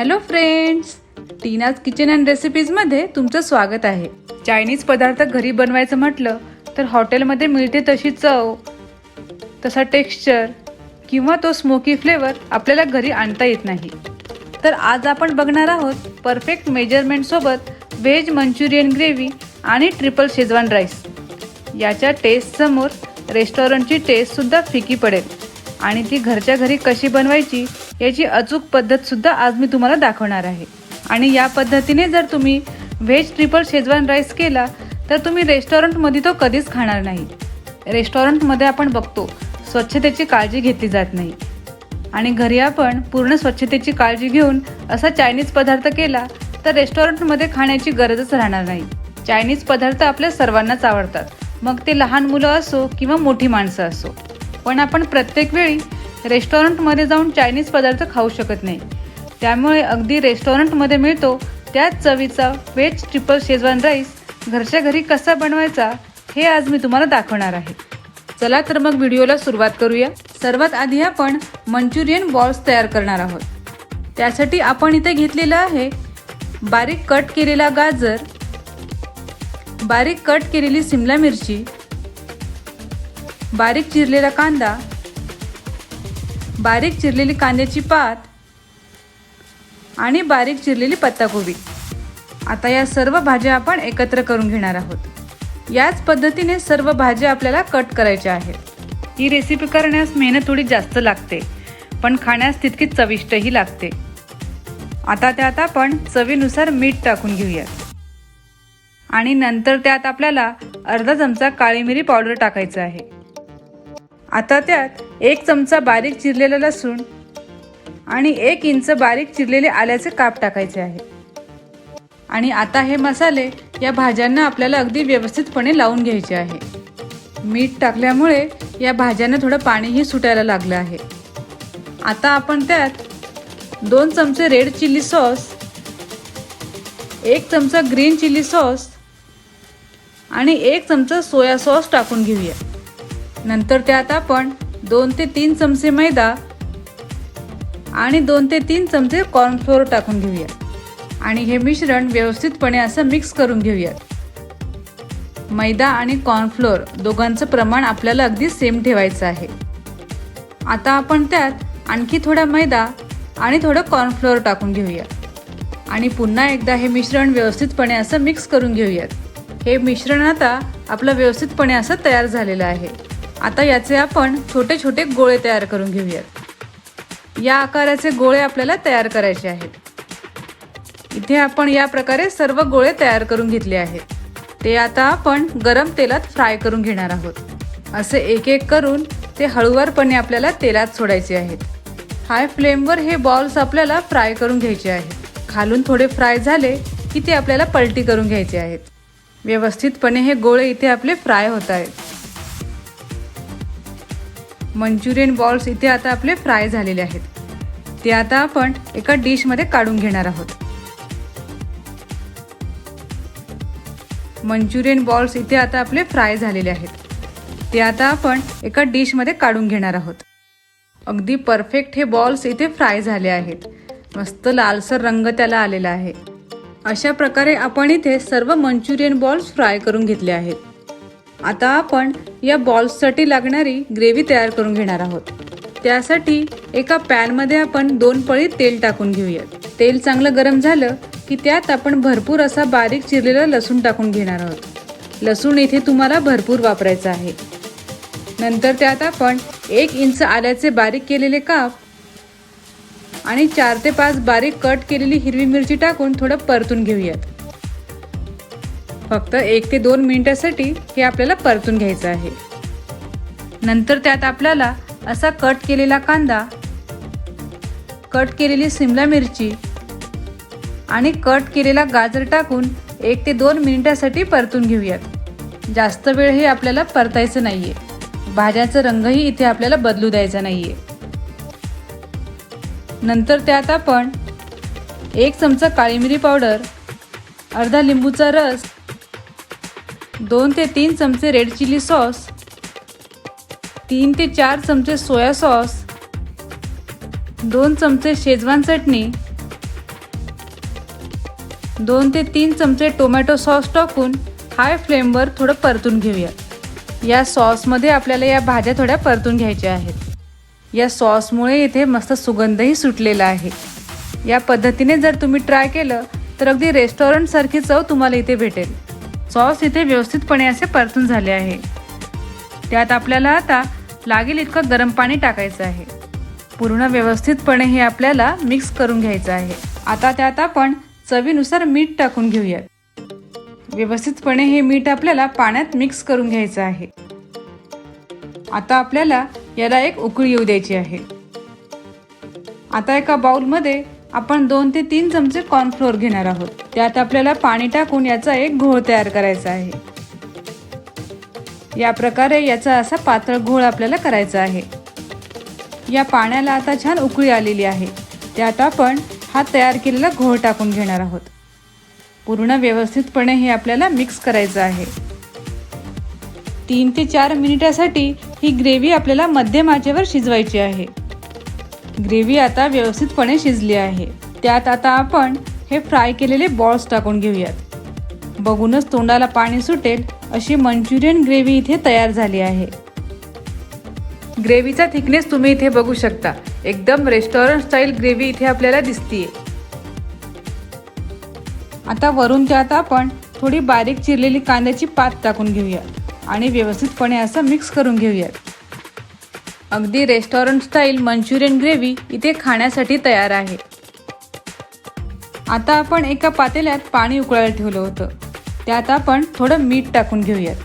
Hello friends Tina's kitchen and रेसिपीजमध्ये तुमचं स्वागत आहे. चायनीज पदार्थ घरी बनवायचं म्हटलं तर हॉटेलमध्ये मिळते तशी चव तसा टेक्स्चर किंवा तो स्मोकी फ्लेवर आपल्याला घरी आणता येत नाही. तर आज आपण बघणार आहोत परफेक्ट मेजरमेंटसोबत व्हेज मंचुरियन ग्रेव्ही आणि ट्रिपल शेजवान राईस याच्या टेस्टसमोर रेस्टॉरंटची टेस्टसुद्धा फिकी पडेल. आणि ती घरच्या घरी कशी बनवायची याची अचूक पद्धतसुद्धा आज मी तुम्हाला दाखवणार आहे. आणि या पद्धतीने जर तुम्ही व्हेज ट्रिपल शेजवान राईस केला तर तुम्ही रेस्टॉरंटमध्ये तो कधीच खाणार नाही. रेस्टॉरंटमध्ये आपण बघतो स्वच्छतेची काळजी घेतली जात नाही. आणि घरी आपण पूर्ण स्वच्छतेची काळजी घेऊन असा चायनीज पदार्थ केला तर रेस्टॉरंटमध्ये खाण्याची गरजच राहणार नाही. चायनीज पदार्थ आपल्या सर्वांनाच आवडतात. मग ते लहान मुलं असो किंवा मोठी माणसं असो. पण आपण प्रत्येक वेळी रेस्टॉरंटमध्ये जाऊन चायनीज पदार्थ खाऊ शकत नाही. त्यामुळे अगदी रेस्टॉरंटमध्ये मिळतो त्याच चवीचा व्हेज ट्रिपल शेजवान राईस घरच्या घरी कसा बनवायचा हे आज मी तुम्हाला दाखवणार आहे. चला तर मग व्हिडिओला सुरुवात करूया. सर्वात आधी आपण मंचुरियन बॉल्स तयार करणार आहोत. त्यासाठी आपण इथे घेतलेलं आहे बारीक कट केलेला गाजर बारीक कट केलेली सिमला मिरची बारीक चिरलेला कांदा बारीक चिरलेली कांद्याची पात आणि बारीक चिरलेली पत्ताकोबी. आता या सर्व भाज्या आपण एकत्र करून घेणार आहोत. याच पद्धतीने सर्व भाज्या आपल्याला कट करायच्या आहेत. ही रेसिपी करण्यास मेहनत थोडी जास्त लागते पण खाण्यास तितकीच चविष्टही लागते. आता त्यात आपण चवीनुसार मीठ टाकून घेऊयात. आणि नंतर त्यात आपल्याला अर्धा चमचा काळी मिरी पावडर टाकायचं आहे. आता त्यात एक चमचा बारीक चिरलेला लसूण आणि एक इंच बारीक चिरलेले आल्याचे काप टाकायचे आहे. आणि आता हे मसाले या भाज्यांना आपल्याला अगदी व्यवस्थितपणे लावून घ्यायचे आहे. मीठ टाकल्यामुळे या भाज्यांना थोडं पाणीही सुटायला लागलं आहे. आता आपण त्यात दोन चमचे रेड चिली सॉस एक चमचा ग्रीन चिली सॉस आणि एक चमचा सोया सॉस टाकून घेऊया. नंतर त्यात आपण दोन ते तीन चमचे मैदा आणि दोन ते तीन चमचे कॉर्नफ्लोअर टाकून घेऊया आणि हे मिश्रण व्यवस्थितपणे असं मिक्स करून घेऊयात. मैदा आणि कॉर्नफ्लोअर दोघांचं प्रमाण आपल्याला अगदी सेम ठेवायचं आहे. आता आपण त्यात आणखी थोडा मैदा आणि थोडं कॉर्नफ्लोअर टाकून घेऊया आणि पुन्हा एकदा हे मिश्रण व्यवस्थितपणे असं मिक्स करून घेऊयात. हे मिश्रण आता आपलं व्यवस्थितपणे असं तयार झालेलं आहे. आता याचे आपण छोटे छोटे गोळे तयार करून घेऊयात. या आकाराचे गोळे आपल्याला तयार करायचे आहेत. इथे आपण या प्रकारे सर्व गोळे तयार करून घेतले आहेत. ते आता आपण गरम तेलात फ्राय करून घेणार आहोत. असे एक एक करून ते हळूवारपणे आपल्याला तेलात सोडायचे आहेत. हाय फ्लेमवर हे बॉल्स आपल्याला फ्राय करून घ्यायचे आहेत. खालून थोडे फ्राय झाले की ते आपल्याला पलटी करून घ्यायचे आहेत. व्यवस्थितपणे हे गोळे इथे आपले फ्राय होत आहेत. मंचुरियन बॉल्स इथे आता आपले फ्राय झालेले आहेत. ते आता आपण एका डिशमध्ये काढून घेणार आहोत. मंचुरियन बॉल्स इथे आता आपले फ्राय झालेले आहेत. ते आता आपण एका डिशमध्ये काढून घेणार आहोत. अगदी परफेक्ट हे बॉल्स इथे फ्राय झाले आहेत. मस्त लालसर रंग त्याला आलेला आहे. अशा प्रकारे आपण इथे सर्व मंचुरियन बॉल्स फ्राय करून घेतले आहेत. आता आपण या बॉल्ससाठी लागणारी ग्रेव्ही तयार करून घेणार आहोत. त्यासाठी एका पॅनमध्ये आपण दोन पळी तेल टाकून घेऊयात. तेल चांगलं गरम झालं की त्यात आपण भरपूर असा बारीक चिरलेला लसूण टाकून घेणार आहोत. लसूण इथे तुम्हाला भरपूर वापरायचं आहे. नंतर त्यात आपण एक इंच आल्याचे बारीक केलेले काप आणि चार ते पाच बारीक कट केलेली हिरवी मिरची टाकून थोडं परतून घेऊयात. फक्त एक ते दोन मिनिटासाठी हे आपल्याला परतून घ्यायचं आहे. नंतर त्यात आपल्याला असा कट केलेला कांदा कट केलेली सिमला मिरची आणि कट केलेला गाजर टाकून एक ते दोन मिनिटासाठी परतून घेऊयात. जास्त वेळ हे आपल्याला परतायचं नाही आहे भाज्याचा रंगही इथे आपल्याला बदलू द्यायचा नाही आहे नंतर त्यात आपण एक चमचा काळी मिरी पावडर अर्धा लिंबूचा रस दोन ते तीन चमचे रेड चिली सॉस तीन ते चार चमचे सोया सॉस दोन चमचे शेजवान चटणी दोन ते तीन चमचे टोमॅटो सॉस टाकून हाय फ्लेमवर थोडं परतून घेऊया. या सॉसमध्ये आपल्याला या भाज्या थोड्या परतून घ्यायच्या आहेत. या सॉसमुळे इथे मस्त सुगंधही सुटलेला आहे. या पद्धतीने जर तुम्ही ट्राय केलं तर अगदी रेस्टॉरंटसारखी चव तुम्हाला इथे भेटेल. सॉस इथे व्यवस्थितपणे असे परतून झाले आहे. त्यात आपल्याला आता लागेल इतकं गरम पाणी टाकायचं आहे. पूर्ण व्यवस्थितपणे हे आपल्याला मिक्स करून घ्यायचं आहे. आता त्यात आपण चवीनुसार मीठ टाकून घेऊयात. व्यवस्थितपणे हे मीठ आपल्याला पाण्यात मिक्स करून घ्यायचं आहे. आता आपल्याला याला एक उकळी येऊ द्यायची आहे. आता एका बाउलमध्ये आपण दोन ते तीन चमचे कॉर्नफ्लोअर घेणार आहोत. त्यात आपल्याला पाणी टाकून याचा एक घोळ तयार करायचा आहे. या प्रकारे याचा असा पातळ घोळ आपल्याला करायचा आहे. या पाण्याला आता छान उकळी आलेली आहे. त्यात आपण हा तयार केलेला घोळ टाकून घेणार आहोत. पूर्ण व्यवस्थितपणे हे आपल्याला मिक्स करायचं आहे. तीन ते चार मिनिटासाठी ही ग्रेव्ही आपल्याला मध्यम आचेवर शिजवायची आहे. ग्रेव्ही आता व्यवस्थितपणे शिजली आहे. त्यात आता आपण हे फ्राय केलेले बॉल्स टाकून घेऊयात. बघूनच तोंडाला पाणी सुटेल अशी मंचुरियन ग्रेव्ही इथे तयार झाली आहे. ग्रेव्हीचा थिकनेस तुम्ही इथे बघू शकता. एकदम रेस्टॉरंट स्टाईल ग्रेव्ही इथे आपल्याला दिसतीये. आता वरून त्यात आपण थोडी बारीक चिरलेली कांद्याची पात टाकून घेऊया आणि व्यवस्थितपणे असं मिक्स करून घेऊयात. अगदी रेस्टॉरंट स्टाईल मंचुरियन ग्रेव्ही इथे खाण्यासाठी तयार आहे. आता आपण एका पातेल्यात पाणी उकळायला ठेवलं होतं. त्यात आपण थोडं मीठ टाकून घेऊयात.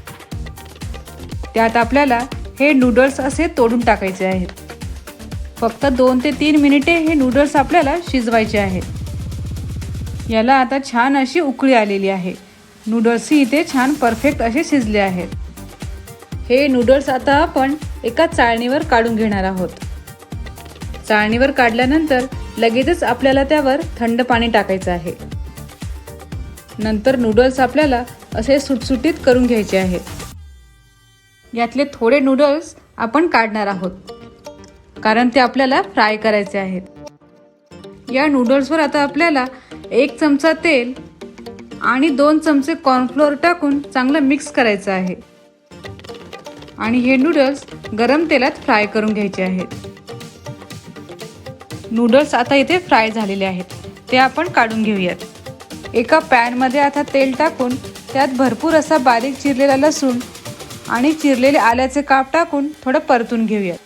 त्यात आपल्याला हे नूडल्स असे तोडून टाकायचे आहेत. फक्त दोन ते तीन मिनिटे हे नूडल्स आपल्याला शिजवायचे आहेत. याला आता छान अशी उकळी आलेली आहे. नूडल्सही इथे छान परफेक्ट असे शिजले आहेत. हे नूडल्स आता आपण एका चाळणीवर काढून घेणार आहोत. चाळणीवर काढल्यानंतर लगेचच आपल्याला त्यावर थंड पाणी टाकायचं आहे. नंतर नूडल्स आपल्याला असे सुटसुटीत करून घ्यायचे आहेत. यातले थोडे नूडल्स आपण काढणार आहोत. कारण ते आपल्याला फ्राय करायचे आहेत. या नूडल्सवर आता आपल्याला एक चमचा तेल आणि दोन चमचे कॉर्नफ्लोअर टाकून चांगलं मिक्स करायचं आहे. आणि हे नूडल्स गरम तेलात फ्राय करून घ्यायचे आहेत. नूडल्स आता इथे फ्राय झालेले आहेत. ते आपण काढून घेऊयात. एका पॅनमध्ये आता तेल टाकून त्यात भरपूर असा बारीक चिरलेला लसूण आणि चिरलेले आल्याचे काप टाकून थोडं परतून घेऊयात.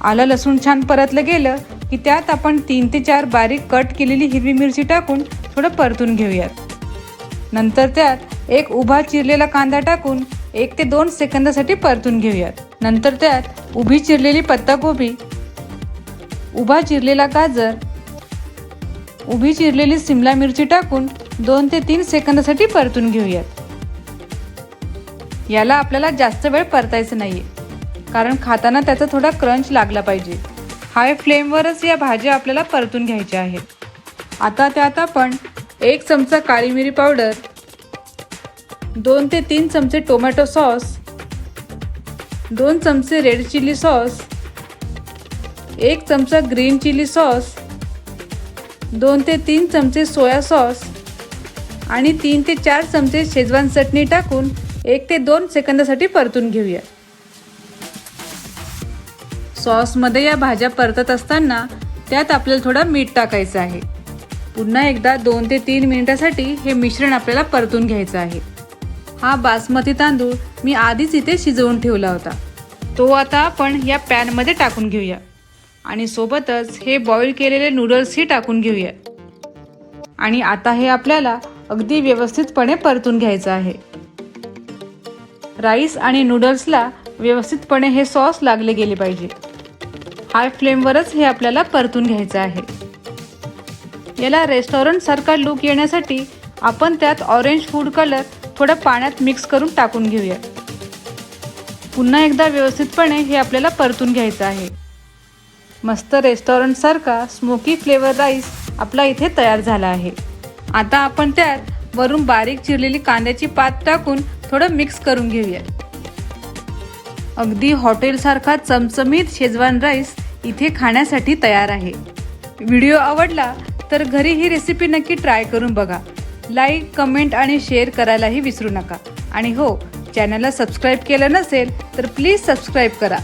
आलं लसूण छान परतलं गेलं की त्यात आपण तीन ते चार बारीक कट केलेली हिरवी मिरची टाकून थोडं परतून घेऊयात. नंतर त्यात एक उभा चिरलेला कांदा टाकून एक ते दोन सेकंदासाठी परतून घेऊयात. नंतर त्यात उभी चिरलेली पत्ताकोबी उभा चिरलेला गाजर उभी चिरलेली सिमला मिरची टाकून दोन ते तीन सेकंदासाठी परतून घेऊयात. याला आपल्याला जास्त वेळ परतायचं नाहीये कारण खाताना त्याचा थोडा क्रंच लागला पाहिजे. हाय फ्लेमवरच या भाज्या आपल्याला परतून घ्यायच्या आहेत. आता त्यात आपण एक चमचा काळी मिरी पावडर दोन ते तीन चमचे टोमॅटो सॉस दोन चमचे रेड चिली सॉस एक चमचा ग्रीन चिली सॉस दोन ते तीन चमचे सोया सॉस आणि तीन ते चार चमचे शेजवान चटणी टाकून एक ते दोन सेकंदासाठी परतून घेऊया. सॉसमध्ये या भाज्या परतत असताना त्यात आपल्याला थोडं मीठ टाकायचं आहे. पुन्हा एकदा दोन ते तीन मिनिटासाठी हे मिश्रण आपल्याला परतून घ्यायचं आहे. हा बासमती तांदूळ मी आधीच इथे शिजवून ठेवला होता. तो आता आपण या पॅनमध्ये टाकून घेऊया. आणि सोबतच हे बॉईल केलेले नूडल्सही टाकून घेऊया. आणि आता हे आपल्याला अगदी व्यवस्थितपणे परतून घ्यायचं आहे. राईस आणि नूडल्सला व्यवस्थितपणे हे सॉस लागले गेले पाहिजे. हाय फ्लेमवरच हे आपल्याला परतून घ्यायचं आहे. याला रेस्टॉरंटसारखा लुक येण्यासाठी आपण त्यात ऑरेंज फूड कलर थोडं पाण्यात मिक्स करून टाकून घेऊया. पुन्हा एकदा व्यवस्थितपणे हे आपल्याला परतून घ्यायचं आहे. मस्त रेस्टॉरंटसारखा स्मोकी फ्लेवर राईस आपला इथे तयार झाला आहे. आता आपण त्यात वरून बारीक चिरलेली कांद्याची पात टाकून थोडं मिक्स करून घेऊया. अगदी हॉटेलसारखा चमचमीत शेजवान राईस इथे खाण्यासाठी तयार आहे. व्हिडिओ आवडला तर घरी ही रेसिपी नक्की ट्राय करून बघा. लाईक कमेंट आणि शेअर करायलाही विसरू नका. आणि हो चॅनलला सबस्क्राईब केलं नसेल तर प्लीज सबस्क्राईब करा.